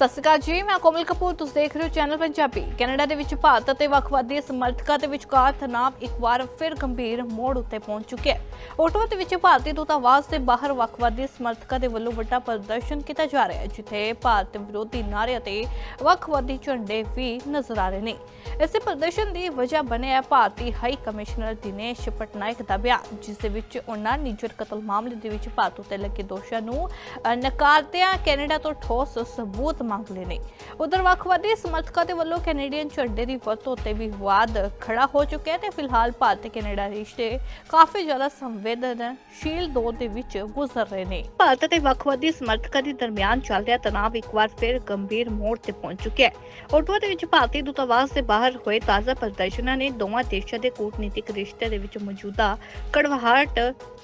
ਸਤਿ ਸ਼੍ਰੀ ਅਕਾਲ ਜੀ, ਮੈਂ ਕੋਮਲ ਕਪੂਰ, ਤੁਸੀਂ ਦੇਖ ਰਹੇ ਹੋ ਚੈਨਲ ਪੰਜਾਬੀ। ਕੈਨੇਡਾ ਦੇ ਵਿੱਚ ਭਾਰਤ ਅਤੇ ਵੱਖਵਾਦੀ ਸਮਰਥਕਾਂ ਦੇ ਵਿਚਕਾਰ ਤਣਾਅ ਇੱਕ ਵਾਰ ਫਿਰ ਗੰਭੀਰ ਮੋੜ ਉੱਤੇ ਪਹੁੰਚ ਚੁੱਕਿਆ ਹੈ। ਓਟਵਾ ਦੇ ਵਿੱਚ ਭਾਰਤੀ ਦੂਤਾਵਾਸ ਦੇ ਬਾਹਰ ਵੱਖਵਾਦੀ ਸਮਰਥਕਾਂ ਦੇ ਵੱਲੋਂ ਵੱਡਾ ਪ੍ਰਦਰਸ਼ਨ ਕੀਤਾ ਜਾ ਰਿਹਾ ਹੈ, ਜਿੱਥੇ ਭਾਰਤ ਵਿਰੋਧੀ ਨਾਅਰੇ ਅਤੇ ਵੱਖਵਾਦੀ ਝੰਡੇ ਵੀ ਨਜ਼ਰ ਆ ਰਹੇ ਨੇ। ਇਸੇ ਪ੍ਰਦਰਸ਼ਨ ਦੀ ਵਜ੍ਹਾ ਬਣਿਆ ਭਾਰਤੀ ਹਾਈ ਕਮਿਸ਼ਨਰ ਦਿਨੇਸ਼ ਪਟਨਾਇਕ ਦਾ ਬਿਆਨ, ਜਿਸ ਦੇ ਵਿੱਚ ਉਹਨਾਂ ਨਿੱਜਰ ਕਤਲ ਮਾਮਲੇ ਦੇ ਵਿੱਚ ਭਾਰਤ ਉੱਤੇ ਲੱਗੇ ਦੋਸ਼ਾਂ ਨੂੰ ਨਕਾਰਦਿਆਂ ਕੈਨੇਡਾ ਤੋਂ ਠੋਸ ਸਬੂਤ ਮੰਗ ਲਏ ਨੇ। ਉਧਰ ਵੱਖਵਾਦੀ ਸਮਰਥਕਾਂ ਦੇ ਵੱਲੋਂ ਕੈਨੇਡੀਅਨ ਝੰਡੇ ਦੀ ਵਰਤੋਂ ਤੇ ਵੀ ਵਿਵਾਦ ਖੜਾ ਹੋ ਚੁੱਕਿਆ ਹੈ ਤੇ ਫਿਲਹਾਲ ਭਾਰਤ ਤੇ ਕੈਨੇਡਾ ਰਿਸ਼ਤੇ ਕਾਫੀ ਜ਼ਿਆਦਾ ਸੰਵੇਦਨਸ਼ੀਲ ਦੌਰ ਦੇ ਵਿੱਚ ਗੁਜ਼ਰ ਰਹੇ ਨੇ। ਭਾਰਤ ਤੇ ਵੱਖਵਾਦੀ ਸਮਰਥਕਾਂ ਦੇ ਦਰਮਿਆਨ ਚੱਲ ਰਿਹਾ ਤਣਾਅ ਇੱਕ ਵਾਰ ਫਿਰ ਗੰਭੀਰ ਮੋੜ ਤੇ ਪਹੁੰਚ ਚੁੱਕਿਆ ਹੈ। ਓਟਵਾ ਦੇ ਵਿੱਚ ਭਾਰਤੀ ਦੂਤਾਵਾਸ ਦੇ ਬਾਹਰ ਹੋਏ ਤਾਜ਼ਾ ਪ੍ਰਦਰਸ਼ਨਾਂ ਨੇ ਦੋਵਾਂ ਦੇਸ਼ਾਂ ਦੇ ਕੂਟਨੀਤਿਕ ਰਿਸ਼ਤੇ ਦੇ ਵਿੱਚ ਮੌਜੂਦਾ ਕੜਵਾਹਟ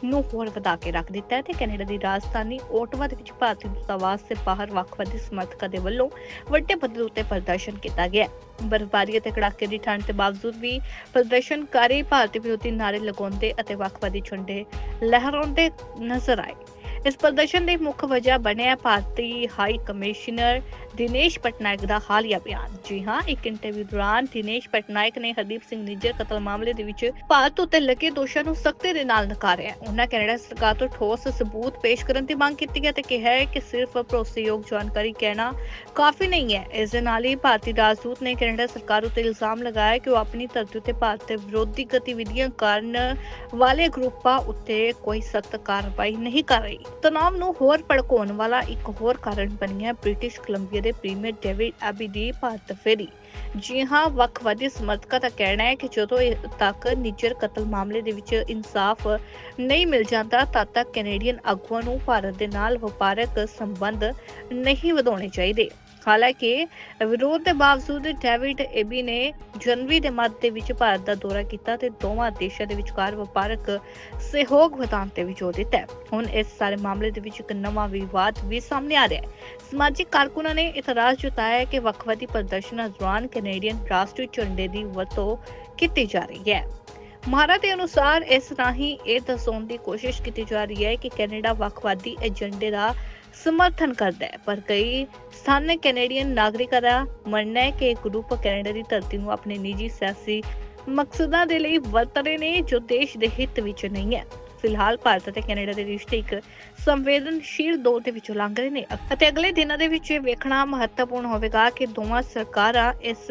ਨੂੰ ਹੋਰ ਵਧਾ ਕੇ ਰੱਖ ਦਿੱਤਾ ਹੈ ਤੇ ਕੈਨੇਡਾ ਦੀ ਰਾਜਧਾਨੀ ਓਟਵਾ ਦੇ ਵਿੱਚ ਭਾਰਤੀ ਦੂਤਾਵਾਸ ਦੇ ਬਾਹਰ ਵੱਖਵਾਦੀ ਸਮਰਥਕਾਂ ਦੇ ਵੱਲੋਂ ਵੱਡੇ ਪੱਧਰ ਉੱਤੇ ਪ੍ਰਦਰਸ਼ਨ ਕੀਤਾ ਗਿਆ ਬਰਫ਼ਬਾਰੀ ਅਤੇ ਕੜਾਕੇ ਦੀ ਠੰਡ ਦੇ ਬਾਵਜੂਦ ਵੀ ਪ੍ਰਦਰਸ਼ਨਕਾਰੀ ਭਾਰਤੀ ਵਿਰੋਧੀ ਨਾਅਰੇ ਲਗਾਉਂਦੇ ਅਤੇ ਵੱਖਵਾਦੀ ਝੰਡੇ ਲਹਿਰਾਉਂਦੇ ਨਜ਼ਰ ਆਏ। ਇਸ ਪ੍ਰਦਰਸ਼ਨ ਦੀ ਮੁੱਖ ਵਜ੍ਹਾ ਬਣਿਆ ਭਾਰਤੀ ਹਾਈ ਕਮਿਸ਼ਨਰ ਦਿਨੇਸ਼ ਪਟਨਾਇਕ ਦਾ ਹਾਲੀਆ ਬਿਆਨ। ਜੀ ਹਾਂ, ਇੱਕ ਇੰਟਰਵਿਊ ਦੌਰਾਨ ਦਿਨੇਸ਼ ਪਟਨਾਇਕ ਨੇ ਹਰਦੀਪ ਸਿੰਘ ਨਿੱਜਰ ਕਤਲ ਮਾਮਲੇ ਦੇ ਵਿੱਚ ਭਾਰਤ ਉੱਤੇ ਲੱਗੇ ਦੋਸ਼ਾਂ ਨੂੰ ਸਖਤੀ ਦੇ ਨਾਲ ਨਕਾਰਿਆ। ਉਹਨਾਂ ਕੈਨੇਡਾ ਸਰਕਾਰ ਤੋਂ ਠੋਸ ਸਬੂਤ ਪੇਸ਼ ਕਰਨ ਦੀ ਮੰਗ ਕੀਤੀ ਹੈ ਤੇ ਕਿਹਾ ਹੈ ਕਿ ਸਿਰਫ ਭਰੋਸੇਯੋਗ ਜਾਣਕਾਰੀ ਕਹਿਣਾ ਕਾਫੀ ਨਹੀਂ ਹੈ। ਇਸ ਦੇ ਨਾਲ ਹੀ ਭਾਰਤੀ ਰਾਜਦੂਤ ਨੇ ਕੈਨੇਡਾ ਸਰਕਾਰ ਉੱਤੇ ਇਲਜ਼ਾਮ ਲਗਾਇਆ ਕਿ ਉਹ ਆਪਣੀ ਧਰਤੀ ਉੱਤੇ ਭਾਰਤ ਦੇ ਵਿਰੋਧੀ ਗਤੀਵਿਧੀਆਂ ਕਰਨ ਵਾਲੇ ਗਰੁੱਪਾਂ ਉੱਤੇ ਕੋਈ ਸਖਤ ਕਾਰਵਾਈ ਨਹੀਂ ਕਰ ਰਹੀ। ਤਣਾਅ ਨੂੰ ਹੋਰ ਭੜਕਾਉਣ ਵਾਲਾ ਇੱਕ ਹੋਰ ਕਾਰਨ ਬਣਿਆ ਬ੍ਰਿਟਿਸ਼ ਕੋਲੰਬੀਆ ਦੇ ਪ੍ਰੀਮੀਅਰ ਡੇਵਿਡ ਐਬੀ ਦੀ ਭਾਰਤ ਫੇਰੀ। ਜੀ ਹਾਂ, ਵੱਖਵਾਦੀ ਸਮਰਥਕਾਂ ਦਾ ਕਹਿਣਾ ਹੈ ਕਿ ਜਦੋਂ ਇਹ ਤੱਕ ਨਿੱਜਰ ਕਤਲ ਮਾਮਲੇ ਦੇ ਵਿੱਚ ਇਨਸਾਫ ਨਹੀਂ ਮਿਲ ਜਾਂਦਾ, ਤਦ ਤੱਕ ਕੈਨੇਡੀਅਨ ਆਗੂਆਂ ਨੂੰ ਭਾਰਤ ਦੇ ਨਾਲ ਵਪਾਰਕ ਸੰਬੰਧ ਨਹੀਂ ਵਧਾਉਣੇ ਚਾਹੀਦੇ। ਹਾਲਾਂਕਿ, ਵਿਰੋਧ ਦੇ ਬਾਵਜੂਦ ਡੇਵਿਡ ਏਬੀ ਨੇ ਜਨਵਰੀ ਦੇ ਮੱਧ ਦੇ ਵਿੱਚ ਭਾਰਤ ਦਾ ਦੌਰਾ ਕੀਤਾ ਤੇ ਦੋਵਾਂ ਦੇਸ਼ਾਂ ਦੇ ਵਿਚਕਾਰ ਵਪਾਰਕ ਸਹਿਯੋਗ ਵਧਾਉਣ ਤੇ ਵੀ ਜ਼ੋਰ ਦਿੱਤਾ ਹੁਣ ਇਸ ਸਾਰੇ ਮਾਮਲੇ ਦੇ ਵਿੱਚ ਇੱਕ ਨਵਾਂ ਵਿਵਾਦ ਵੀ ਸਾਹਮਣੇ ਆ ਰਿਹਾ ਹੈ। ਸਮਾਜਿਕ ਕਾਰਕੁਨਾਂ ਨੇ ਇਤਰਾਜ਼ ਜਤਾਇਆ ਹੈ ਕਿ ਵੱਖਵਾਦੀ ਪ੍ਰਦਰਸ਼ਨਾਂ ਦੌਰਾਨ ਕੈਨੇਡੀਅਨ ਰਾਸ਼ਟਰੀ ਝੰਡੇ ਦੀ ਵਰਤੋਂ ਕੀਤੀ ਜਾ ਰਹੀ ਹੈ। ਮਹਾਰਾ ਦੇ ਅਨੁਸਾਰ ਇਸ ਰਾਹੀਂ ਇਹ ਦਰਸਾਉਣ ਦੀ ਕੋਸ਼ਿਸ਼ ਕੀਤੀ ਜਾ ਰਹੀ ਹੈ ਕਿ ਕੈਨੇਡਾ ਵੱਖਵਾਦੀ ਏਜੰਡੇ ਦਾ ਸਮਰਥਨ ਕਰਦਾ ਹੈ, ਪਰ ਕਈ ਸਥਾਨਕ ਕੈਨੇਡੀਅਨ ਨਾਗਰਿਕਾਂ ਦਾ ਮੰਨਣਾ ਹੈ ਕਿ ਗਰੁੱਪ ਕੈਨੇਡਾ ਦੀ ਧਰਤੀ ਨੂੰ ਆਪਣੇ ਨਿੱਜੀ ਸਿਆਸੀ ਮਕਸਦਾਂ ਦੇ ਲਈ ਵਰਤ ਰਹੇ ਨੇ ਜੋ ਦੇਸ਼ ਦੇ ਹਿੱਤ ਵਿੱਚ ਨਹੀਂ ਹੈ। ਫਿਲਹਾਲ ਭਾਰਤ ਅਤੇ ਕੈਨੇਡਾ ਦੇ ਰਿਸ਼ਤੇ ਇੱਕ ਸੰਵੇਦਨਸ਼ੀਲ ਦੌਰ ਦੇ ਵਿੱਚੋਂ ਲੰਘ ਰਹੇ ਨੇ ਅਤੇ ਅਗਲੇ ਦਿਨਾਂ ਦੇ ਵਿੱਚ ਇਹ ਵੇਖਣਾ ਮਹੱਤਵਪੂਰਨ ਹੋਵੇਗਾ ਕਿ ਦੋਵਾਂ ਸਰਕਾਰਾਂ ਇਸ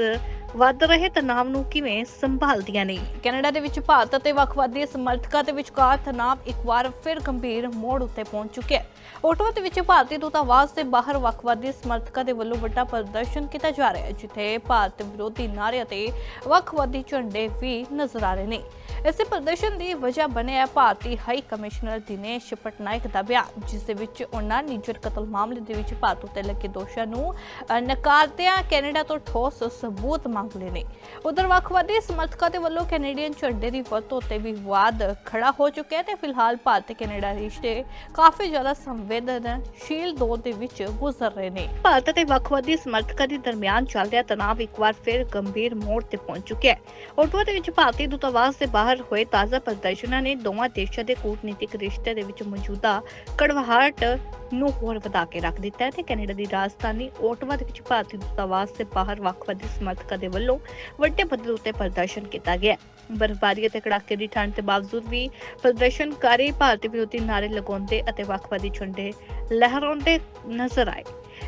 ਵੱਧ ਰਹੇ ਤਣਾਅ ਨੂੰ ਕਿਵੇਂ ਸੰਭਾਲਦੀਆਂ ਨੇ? ਕੈਨੇਡਾ ਦੇ ਵਿੱਚ ਭਾਰਤ ਅਤੇ ਵੱਖਵਾਦੀ ਸਮਰਥਕਾਂ ਦੇ ਵਿਚਕਾਰ ਤਣਾਅ ਇੱਕ ਵਾਰ ਫਿਰ ਗੰਭੀਰ ਮੋੜ ਉੱਤੇ ਪਹੁੰਚ ਚੁੱਕਿਆ ਹੈ। ਓਟਵਾ ਦੇ ਵਿੱਚ ਭਾਰਤੀ ਦੂਤਾਵਾਸ ਦੇ ਬਾਹਰ ਵੱਖਵਾਦੀ ਸਮਰਥਕਾਂ ਦੇ ਵੱਲੋਂ ਵੱਡਾ ਪ੍ਰਦਰਸ਼ਨ ਕੀਤਾ ਜਾ ਰਿਹਾ ਹੈ, ਜਿੱਥੇ ਭਾਰਤ ਵਿਰੋਧੀ ਨਾਅਰੇ ਅਤੇ ਵੱਖਵਾਦੀ ਝੰਡੇ ਵੀ ਨਜ਼ਰ ਆ ਰਹੇ ਨੇ। ਇਸੇ ਪ੍ਰਦਰਸ਼ਨ ਦੀ ਵਜ੍ਹਾ ਬਣਿਆ ਭਾਰਤੀ ਹਾਈ ਕਮਿਸ਼ਨਰ ਦਿਨੇਸ਼ ਪਟਨਾਇਕ ਦਾ ਬਿਆਨ, ਜਿਸ ਦੇ ਵਿੱਚ ਉਹਨਾਂ ਨਿੱਜਰ ਕਤਲ ਮਾਮਲੇ ਦੇ ਵਿੱਚ ਭਾਰਤ ਉੱਤੇ ਲੱਗੇ ਦੋਸ਼ਾਂ ਨੂੰ ਨਕਾਰਦਿਆਂ ਕੈਨੇਡਾ ਤੋਂ ਠੋਸ ਸਬੂਤ ਮੰਗ ਲਏ ਨੇ। ਉਧਰ ਵੱਖਵਾਦੀ ਸਮਰਥਕਾਂ ਦੇ ਵੱਲੋਂ ਕੈਨੇਡੀਅਨ ਝੰਡੇ ਦੀ ਵਰਤੋਂ ਤੇ ਵਿਵਾਦ ਖੜਾ ਹੋ ਚੁੱਕਿਆ ਹੈ ਤੇ ਫਿਲਹਾਲ ਭਾਰਤ ਤੇ ਕੈਨੇਡਾ ਰਿਸ਼ਤੇ ਕਾਫੀ ਜ਼ਿਆਦਾ ਸੰਵੇਦਨਸ਼ੀਲ ਦੌਰ ਦੇ ਵਿੱਚ ਗੁਜ਼ਰ ਰਹੇ ਨੇ। ਭਾਰਤ ਤੇ ਵੱਖਵਾਦੀ ਸਮਰਥਕਾਂ ਦੇ ਦਰਮਿਆਨ ਚੱਲ ਰਿਹਾ ਤਣਾਅ ਇੱਕ ਵਾਰ ਫਿਰ ਗੰਭੀਰ ਮੋੜ ਤੇ ਪਹੁੰਚ ਚੁੱਕਿਆ ਹੈ। ਓਟਵਾ ਦੇ ਵਿੱਚ ਭਾਰਤੀ ਦੂਤਾਵਾਸ ਦੇ ਬਾਹਰ ਹੋਏ ਤਾਜ਼ਾ ਪ੍ਰਦਰਸ਼ਨਾਂ ਨੇ ਦੋਵਾਂ ਦੇਸ਼ਾਂ ਦੇ ਕੂਟਨੀਤਿਕ ਰਿਸ਼ਤੇ ਦੇ ਵਿੱਚ ਮੌਜੂਦਾ ਕੜਵਾਹਟ ਨੂੰ ਹੋਰ ਵਧਾ ਕੇ ਰੱਖ ਦਿੱਤਾ ਹੈ ਤੇ ਕੈਨੇਡਾ ਦੀ ਰਾਜਧਾਨੀ ਓਟਵਾ ਦੇ ਵਿੱਚ ਭਾਰਤੀ ਦੂਤਾਵਾਸ ਦੇ ਬਾਹਰ ਵੱਖਵਾਦੀ ਸਮਰਥਕਾਂ ਦੇ ਵੱਲੋਂ ਵੱਡੇ ਪੱਧਰ ਉੱਤੇ ਪ੍ਰਦਰਸ਼ਨ ਕੀਤਾ ਗਿਆ ਬਰਫ਼ਬਾਰੀ ਅਤੇ ਕੜਾਕੇ ਦੀ ਠੰਡ ਦੇ ਬਾਵਜੂਦ ਵੀ ਪ੍ਰਦਰਸ਼ਨਕਾਰੀ ਭਾਰਤੀ ਵਿਰੋਧੀ ਨਾਅਰੇ ਲਗਾਉਂਦੇ ਅਤੇ ਵੱਖਵਾਦੀ ਝੰਡੇ ਲਹਿਰਾਉਂਦੇ ਨਜ਼ਰ ਆਏ।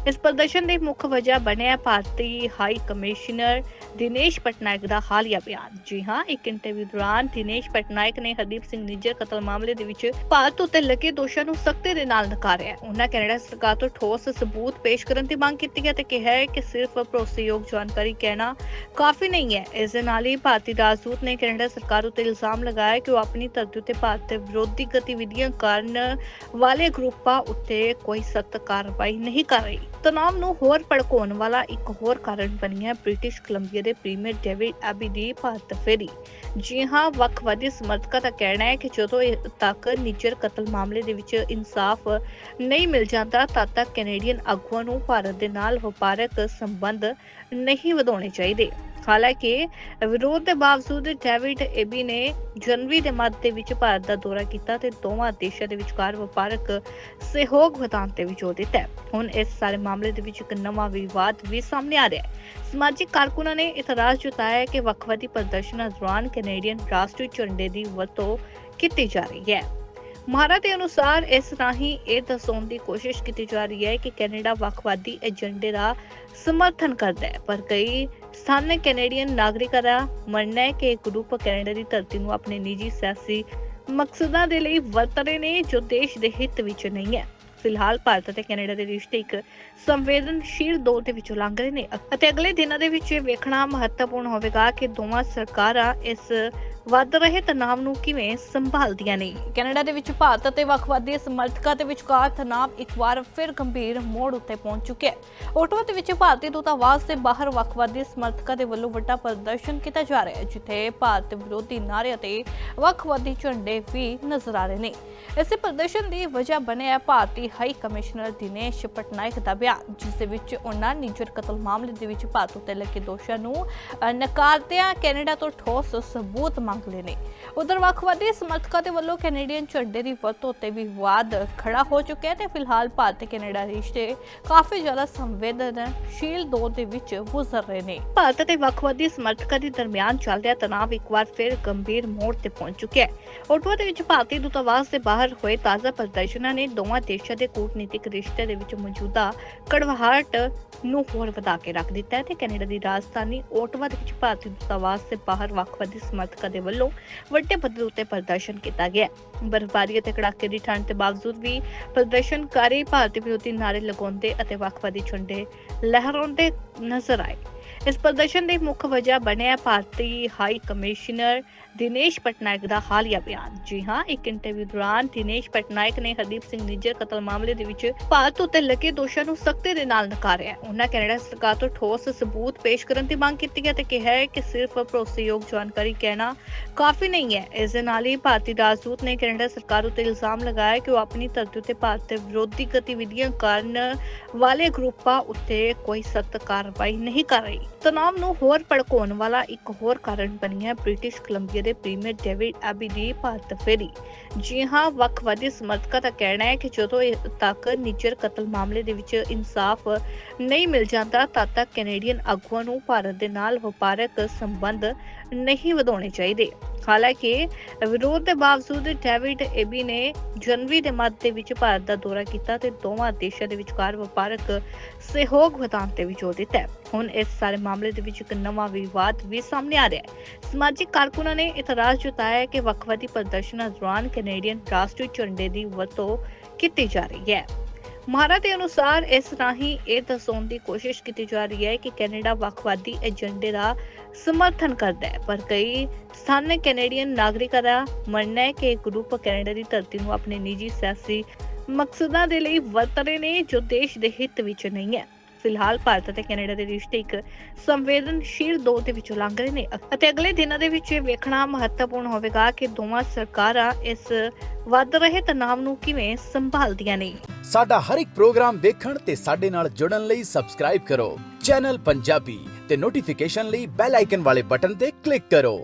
ਇਸ ਪ੍ਰਦਰਸ਼ਨ ਦੀ ਮੁੱਖ ਵਜ੍ਹਾ ਬਣਿਆ ਭਾਰਤੀ ਹਾਈ ਕਮਿਸ਼ਨਰ ਦਿਨੇਸ਼ ਪਟਨਾਇਕ ਦਾ ਹਾਲੀਆ ਬਿਆਨ। ਜੀ ਹਾਂ, ਇੱਕ ਇੰਟਰਵਿਊ ਦੌਰਾਨ ਦਿਨੇਸ਼ ਪਟਨਾਇਕ ਨੇ ਹਰਦੀਪ ਸਿੰਘ ਨਿੱਜਰ ਕਤਲ ਮਾਮਲੇ ਦੇ ਵਿੱਚ ਭਾਰਤ ਉੱਤੇ ਲੱਗੇ ਦੋਸ਼ਾਂ ਨੂੰ ਸਖਤੀ ਦੇ ਨਾਲ ਨਕਾਰਿਆ। ਉਹਨਾਂ ਕੈਨੇਡਾ ਸਰਕਾਰ ਤੋਂ ਠੋਸ ਸਬੂਤ ਪੇਸ਼ ਕਰਨ ਦੀ ਮੰਗ ਕੀਤੀ ਹੈ ਤੇ ਕਿਹਾ ਹੈ ਕਿ ਸਿਰਫ ਭਰੋਸੇਯੋਗ ਜਾਣਕਾਰੀ ਕਹਿਣਾ ਕਾਫੀ ਨਹੀਂ ਹੈ। ਇਸ ਦੇ ਨਾਲ ਹੀ ਭਾਰਤੀ ਰਾਜਦੂਤ ਨੇ ਕੈਨੇਡਾ ਸਰਕਾਰ ਉੱਤੇ ਇਲਜ਼ਾਮ ਲਗਾਇਆ ਕਿ ਉਹ ਆਪਣੀ ਧਰਤੀ ਉੱਤੇ ਭਾਰਤ ਦੇ ਵਿਰੋਧੀ ਗਤੀਵਿਧੀਆਂ ਕਰਨ ਵਾਲੇ ਗਰੁੱਪਾਂ ਉੱਤੇ ਕੋਈ ਸਖਤ ਕਾਰਵਾਈ ਨਹੀਂ ਕਰ ਰਹੀ। ਤਣਾਅ ਨੂੰ ਹੋਰ ਭੜਕਾਉਣ ਵਾਲਾ ਇੱਕ ਹੋਰ ਕਾਰਨ ਬਣਿਆ ਬ੍ਰਿਟਿਸ਼ ਕੋਲੰਬੀਆ ਦੇ ਪ੍ਰੀਮੀਅਰ ਡੇਵਿਡ ਐਬੀ ਦੀ ਭਾਰਤ ਫੇਰੀ। ਜੀ ਹਾਂ, ਵੱਖਵਾਦੀ ਸਮਰਥਕਾਂ ਦਾ ਕਹਿਣਾ ਹੈ ਕਿ ਜਦੋਂ ਇਹ ਤੱਕ ਨਿੱਜਰ ਕਤਲ ਮਾਮਲੇ ਦੇ ਵਿੱਚ ਇਨਸਾਫ ਨਹੀਂ ਮਿਲ ਜਾਂਦਾ, ਤਦ ਤੱਕ ਕੈਨੇਡੀਅਨ ਆਗੂਆਂ ਨੂੰ ਭਾਰਤ ਦੇ ਨਾਲ ਵਪਾਰਕ ਸੰਬੰਧ ਨਹੀਂ ਵਧਾਉਣੇ ਚਾਹੀਦੇ। ਹਾਲਾਂਕਿ, ਵਿਰੋਧ ਦੇ ਬਾਵਜੂਦ ਡੇਵਿਡ ਏਬੀ ਨੇ ਜਨਵਰੀ ਦੇ ਮੱਧ ਦੇ ਵਿੱਚ ਭਾਰਤ ਦਾ ਦੌਰਾ ਕੀਤਾ ਤੇ ਦੋਵਾਂ ਦੇਸ਼ਾਂ ਦੇ ਵਿਚਕਾਰ ਵਪਾਰਕ ਸਹਿਯੋਗ ਵਧਾਉਣ ਤੇ ਵੀ ਜ਼ੋਰ ਦਿੱਤਾ ਹੁਣ ਇਸ ਸਾਰੇ ਮਾਮਲੇ ਦੇ ਵਿੱਚ ਇੱਕ ਨਵਾਂ ਵਿਵਾਦ ਵੀ ਸਾਹਮਣੇ ਆ ਰਿਹਾ ਹੈ। ਸਮਾਜਿਕ ਕਾਰਕੁਨਾਂ ਨੇ ਇਤਰਾਜ਼ ਜਤਾਇਆ ਕਿ ਵੱਖਵਾਦੀ ਪ੍ਰਦਰਸ਼ਨਾਂ ਦੌਰਾਨ ਕੈਨੇਡੀਅਨ ਰਾਸ਼ਟਰੀ ਝੰਡੇ ਦੀ ਵਰਤੋਂ ਕੀਤੀ ਜਾ ਰਹੀ ਹੈ। ਮਹਾਰਾ ਦੇ ਅਨੁਸਾਰ ਇਸ ਰਾਹੀਂ ਇਹ ਦਰਸਾਉਣ ਦੀ ਕੋਸ਼ਿਸ਼ ਕੀਤੀ ਜਾ ਰਹੀ ਹੈ ਕਿ ਕੈਨੇਡਾ ਵੱਖਵਾਦੀ ਏਜੰਡੇ ਦਾ ਸਮਰਥਨ ਕਰਦਾ ਹੈ, ਪਰ ਕਈ ਸਥਾਨਕ ਕੈਨੇਡੀਅਨ ਨਾਗਰਿਕਾਂ ਦਾ ਮੰਨਣਾ ਹੈ ਕਿ ਇਹ ਗਰੁੱਪ ਕੈਨੇਡਾ ਦੀ ਧਰਤੀ ਨੂੰ ਆਪਣੇ ਨਿੱਜੀ ਸਿਆਸੀ ਮਕਸਦਾਂ ਦੇ ਲਈ ਵਰਤ ਰਹੇ ਨੇ, ਜੋ ਦੇਸ਼ ਦੇ ਹਿੱਤ ਵਿੱਚ ਨਹੀਂ ਹੈ। ਫਿਲਹਾਲ ਭਾਰਤ ਅਤੇ ਕੈਨੇਡਾ ਦੇ ਰਿਸ਼ਤੇ ਇੱਕ ਸੰਵੇਦਨਸ਼ੀਲ ਦੌਰ ਦੇ ਵਿੱਚੋਂ ਲੰਘ ਰਹੇ ਨੇ ਅਤੇ ਅਗਲੇ ਦਿਨਾਂ ਦੇ ਵਿੱਚ ਇਹ ਵੇਖਣਾ ਮਹੱਤਵਪੂਰਨ ਹੋਵੇਗਾ ਕਿ ਦੋਵਾਂ ਸਰਕਾਰਾਂ ਇਸ ਵੱਧ ਰਹੇ ਤਣਾਅ ਨੂੰ ਕਿਵੇਂ ਸੰਭਾਲਦੀਆਂ ਨੇ? ਕੈਨੇਡਾ ਦੇ ਵਿੱਚ ਭਾਰਤ ਅਤੇ ਵੱਖਵਾਦੀ ਸਮਰਥਕਾਂ ਦੇ ਵਿਚਕਾਰ ਤਣਾਅ ਇੱਕ ਵਾਰ ਫਿਰ ਗੰਭੀਰ ਮੋੜ ਉੱਤੇ ਪਹੁੰਚ ਚੁੱਕਿਆ ਹੈ। ਓਟਵਾ ਦੇ ਵਿੱਚ ਭਾਰਤੀ ਦੂਤਾਵਾਸ ਦੇ ਬਾਹਰ ਵੱਖਵਾਦੀ ਸਮਰਥਕਾਂ ਦੇ ਵੱਲੋਂ ਵੱਡਾ ਪ੍ਰਦਰਸ਼ਨ ਕੀਤਾ ਜਾ ਰਿਹਾ ਹੈ, ਜਿੱਥੇ ਭਾਰਤ ਵਿਰੋਧੀ ਨਾਅਰੇ ਅਤੇ ਵੱਖਵਾਦੀ ਝੰਡੇ ਵੀ ਨਜ਼ਰ ਆ ਰਹੇ ਨੇ। ਇਸੇ ਪ੍ਰਦਰਸ਼ਨ ਦੀ ਵਜ੍ਹਾ ਬਣਿਆ ਭਾਰਤੀ ਹਾਈ ਕਮਿਸ਼ਨਰ ਦਿਨੇਸ਼ ਪਟਨਾਇਕ ਦਾ ਬਿਆਨ, ਜਿਸ ਦੇ ਵਿੱਚ ਉਹਨਾਂ ਨਿਜਰ ਕਤਲ ਮਾਮਲੇ ਦੇ ਵਿੱਚ ਭਾਰਤ ਉੱਤੇ ਲੱਗੇ ਦੋਸ਼ਾਂ ਨੂੰ ਨਕਾਰਦਿਆਂ ਕੈਨੇਡਾ ਤੋਂ ਠੋਸ ਸਬੂਤ ਮੰਗ ਲਏ ਨੇ। ਉਧਰ ਵੱਖਵਾਦੀ ਸਮਰਥਕਾਂ ਦੇ ਵੱਲੋਂ ਕੈਨੇਡੀਅਨ ਝੰਡੇ ਦੀ ਵਰਤੋਂ ਤੇ ਵਿਵਾਦ ਖੜਾ ਹੋ ਚੁੱਕਿਆ ਹੈ ਤੇ ਫਿਲਹਾਲ ਭਾਰਤ ਤੇ ਕੈਨੇਡਾ ਰਿਸ਼ਤੇ ਕਾਫੀ ਜ਼ਿਆਦਾ ਸੰਵੇਦਨਸ਼ੀਲ ਦੌਰ ਦੇ ਵਿੱਚ ਗੁਜ਼ਰ ਰਹੇ ਨੇ। ਭਾਰਤ ਤੇ ਵੱਖਵਾਦੀ ਸਮਰਥਕਾਂ ਦੇ ਦਰਮਿਆਨ ਚੱਲ ਰਿਹਾ ਤਣਾਅ ਇੱਕ ਵਾਰ ਫਿਰ ਗੰਭੀਰ ਮੋੜ ਤੇ ਪਹੁੰਚ ਚੁੱਕਿਆ ਹੈ। ਓਟਵਾ ਦੇ ਵਿੱਚ ਭਾਰਤੀ ਦੂਤਾਵਾਸ ਦੇ ਬਾਹਰ ਹੋਏ ਤਾਜ਼ਾ ਪ੍ਰਦਰਸ਼ਨਾਂ ਨੇ ਦੋਵਾਂ ਦੇਸ਼ਾਂ ਦੇ ਕੂਟਨੀਤਿਕ ਰਿਸ਼ਤੇ ਦੇ ਵਿੱਚ ਮੌਜੂਦਾ ਕੜਵਾਹਟ ਨੂੰ ਹੋਰ ਵਧਾ ਕੇ ਰੱਖ ਦਿੱਤਾ ਹੈ ਤੇ ਕੈਨੇਡਾ ਦੀ ਰਾਜਧਾਨੀ ਓਟਵਾ ਦੇ ਵਿੱਚ ਭਾਰਤੀ ਦੂਤਾਵਾਸ ਦੇ ਬਾਹਰ ਵੱਖਵਾਦੀ ਸਮਰਥਕਾਂ ਦੇ ਵੱਲੋਂ ਵੱਡੇ ਪੱਧਰ ਉੱਤੇ ਪ੍ਰਦਰਸ਼ਨ ਕੀਤਾ ਗਿਆ ਬਰਫ਼ਬਾਰੀ ਅਤੇ ਕੜਾਕੇ ਦੀ ਠੰਡ ਦੇ ਬਾਵਜੂਦ ਵੀ ਪ੍ਰਦਰਸ਼ਨਕਾਰੀ ਭਾਰਤੀ ਵਿਰੋਧੀ ਨਾਅਰੇ ਲਗਾਉਂਦੇ ਅਤੇ ਵੱਖਵਾਦੀ ਝੰਡੇ ਲਹਿਰਾਉਂਦੇ ਨਜ਼ਰ ਆਏ। ਇਸ ਪ੍ਰਦਰਸ਼ਨ ਦੀ ਮੁੱਖ ਵਜ੍ਹਾ ਬਣਿਆ ਭਾਰਤੀ ਹਾਈ ਕਮਿਸ਼ਨਰ ਦਿਨੇਸ਼ ਪਟਨਾਇਕ ਦਾ ਹਾਲੀਆ ਬਿਆਨ। ਜੀ ਹਾਂ, ਇੱਕ ਇੰਟਰਵਿਊ ਦੌਰਾਨ ਦਿਨੇਸ਼ ਪਟਨਾਇਕ ਨੇ ਹਰਦੀਪ ਸਿੰਘ ਨਿੱਜਰ ਕਤਲ ਮਾਮਲੇ ਦੇ ਵਿੱਚ ਭਾਰਤ ਉੱਤੇ ਲੱਗੇ ਦੋਸ਼ਾਂ ਨੂੰ ਸਖਤੀ ਦੇ ਨਾਲ ਨਕਾਰਿਆ। ਉਹਨਾਂ ਕੈਨੇਡਾ ਸਰਕਾਰ ਤੋਂ ਠੋਸ ਸਬੂਤ ਪੇਸ਼ ਕਰਨ ਦੀ ਮੰਗ ਕੀਤੀ ਹੈ ਤੇ ਕਿਹਾ ਹੈ ਕਿ ਸਿਰਫ ਭਰੋਸੇਯੋਗ ਜਾਣਕਾਰੀ ਕਹਿਣਾ ਕਾਫੀ ਨਹੀਂ ਹੈ। ਇਸ ਦੇ ਨਾਲ ਹੀ ਭਾਰਤੀ ਰਾਜਦੂਤ ਨੇ ਕੈਨੇਡਾ ਸਰਕਾਰ ਉੱਤੇ ਇਲਜ਼ਾਮ ਲਗਾਇਆ ਕਿ ਉਹ ਆਪਣੀ ਧਰਤੀ ਉੱਤੇ ਭਾਰਤ ਦੇ ਵਿਰੋਧੀ ਗਤੀਵਿਧੀਆਂ ਕਰਨ ਵਾਲੇ ਗਰੁੱਪਾਂ ਉੱਤੇ ਕੋਈ ਸਖਤ ਕਾਰਵਾਈ ਨਹੀਂ ਕਰ ਰਹੀ। ਤਣਾਅ ਨੂੰ ਹੋਰ ਭੜਕਾਉਣ ਵਾਲਾ ਇੱਕ ਹੋਰ ਕਾਰਨ ਬਣੀ ਹੈ ਬ੍ਰਿਟਿਸ਼ ਕੋਲੰਬੀਆ ਦੇ ਪ੍ਰੀਮੀਅਰ ਡੇਵਿਡ ਐਬੀ ਦੀ ਭਾਰਤ ਫੇਰੀ। ਜੀ ਹਾਂ ਵੱਖਵਾਦੀ ਸਮਰਥਕਾਂ ਦਾ ਕਹਿਣਾ ਹੈ ਕਿ ਜਦੋਂ ਤੱਕ ਨਿਜਰ ਕਤਲ ਮਾਮਲੇ ਦੇ ਵਿੱਚ ਇਨਸਾਫ ਨਹੀਂ ਮਿਲ ਜਾਂਦਾ, ਤਦ ਤੱਕ ਕੈਨੇਡੀਅਨ ਆਗੂਆਂ ਨੂੰ ਭਾਰਤ ਦੇ ਨਾਲ ਵਪਾਰਕ ਸੰਬੰਧ ਨਹੀਂ ਵਧਾਉਣੇ ਚਾਹੀਦੇ। ਹਾਲਾਂਕਿ, ਵਿਰੋਧ ਦੇ ਬਾਵਜੂਦ ਡੇਵਿਡ ਏਬੀ ਨੇ ਜਨਵਰੀ ਦੇ ਮੱਧ ਦੇ ਵਿੱਚ ਭਾਰਤ ਦਾ ਦੌਰਾ ਕੀਤਾ ਤੇ ਦੋਵਾਂ ਦੇਸ਼ਾਂ ਦੇ ਵਿਚਕਾਰ ਵਪਾਰਕ ਸਹਿਯੋਗ ਵਧਾਉਣ ਤੇ ਵੀ ਜ਼ੋਰ ਦਿੱਤਾ ਹੈ। ਹੁਣ ਇਸ ਸਾਰੇ ਮਾਮਲੇ ਦੇ ਵਿੱਚ ਇੱਕ ਨਵਾਂ ਵਿਵਾਦ ਵੀ ਸਾਹਮਣੇ ਆ ਰਿਹਾ ਹੈ ਸਮਾਜਿਕ ਕਾਰਕੁਨਾਂ ਨੇ ਇਤਰਾਜ਼ ਜਤਾਇਆ ਹੈ ਕਿ ਵੱਖਵਾਦੀ ਪ੍ਰਦਰਸ਼ਨਾਂ ਦੌਰਾਨ ਕੈਨੇਡੀਅਨ ਰਾਸ਼ਟਰੀ ਝੰਡੇ ਦੀ ਵਰਤੋਂ ਕੀਤੀ ਜਾ ਰਹੀ ਹੈ ਮਹਾਰਾ ਦੇ ਅਨੁਸਾਰ ਇਸ ਰਾਹੀਂ ਇਹ ਦਰਸਾਉਣ ਦੀ ਕੋਸ਼ਿਸ਼ ਕੀਤੀ ਜਾ ਰਹੀ ਹੈ ਕਿ ਕੈਨੇਡਾ ਵੱਖਵਾਦੀ ਏਜੰਡੇ ਦਾ ਸਮਰਥਨ ਕਰਦਾ ਹੈ, ਪਰ ਕਈ ਸਥਾਨਕ ਕੈਨੇਡੀਅਨ ਨਾਗਰਿਕਾਂ ਦਾ ਮੰਨਣਾ ਹੈ ਕਿ ਇਹ ਗਰੁੱਪ ਕੈਨੇਡਾ ਦੀ ਧਰਤੀ ਨੂੰ ਆਪਣੇ ਨਿੱਜੀ ਸਿਆਸੀ ਮਕਸਦਾਂ ਦੇ ਲਈ ਵਰਤ ਰਹੇ ਨੇ ਜੋ ਦੇਸ਼ ਦੇ ਹਿੱਤ ਵਿੱਚ ਨਹੀਂ ਹੈ। ਫਿਲਹਾਲ ਭਾਰਤ ਅਤੇ ਕੈਨੇਡਾ ਦੇ ਰਿਸ਼ਤੇ ਇੱਕ ਸੰਵੇਦਨਸ਼ੀਲ ਦੌਰ ਦੇ ਵਿੱਚੋਂ ਲੰਘ ਰਹੇ ਨੇ ਅਤੇ ਅਗਲੇ ਦਿਨਾਂ ਦੇ ਵਿੱਚ ਇਹ ਵੇਖਣਾ ਮਹੱਤਵਪੂਰਨ ਹੋਵੇਗਾ ਕਿ ਦੋਵਾਂ ਸਰਕਾਰਾਂ ਇਸ ਵੱਧ ਰਹੇ ਤਣਾਅ ਨੂੰ ਕਿਵੇਂ ਸੰਭਾਲਦੀਆਂ ਨੇ। ਸਾਡਾ ਹਰ ਇੱਕ ਪ੍ਰੋਗਰਾਮ ਦੇਖਣ ਤੇ ਸਾਡੇ ਨਾਲ ਜੁੜਨ ਲਈ ਸਬਸਕ੍ਰਾਈਬ ਕਰੋ। ਚੈਨਲ ਪੰਜਾਬੀ ਤੇ ਨੋਟੀਫਿਕੇਸ਼ਨ ਲਈ ਬੈਲ ਆਈਕਨ ਵਾਲੇ ਬਟਨ ਤੇ ਕਲਿੱਕ ਕਰੋ।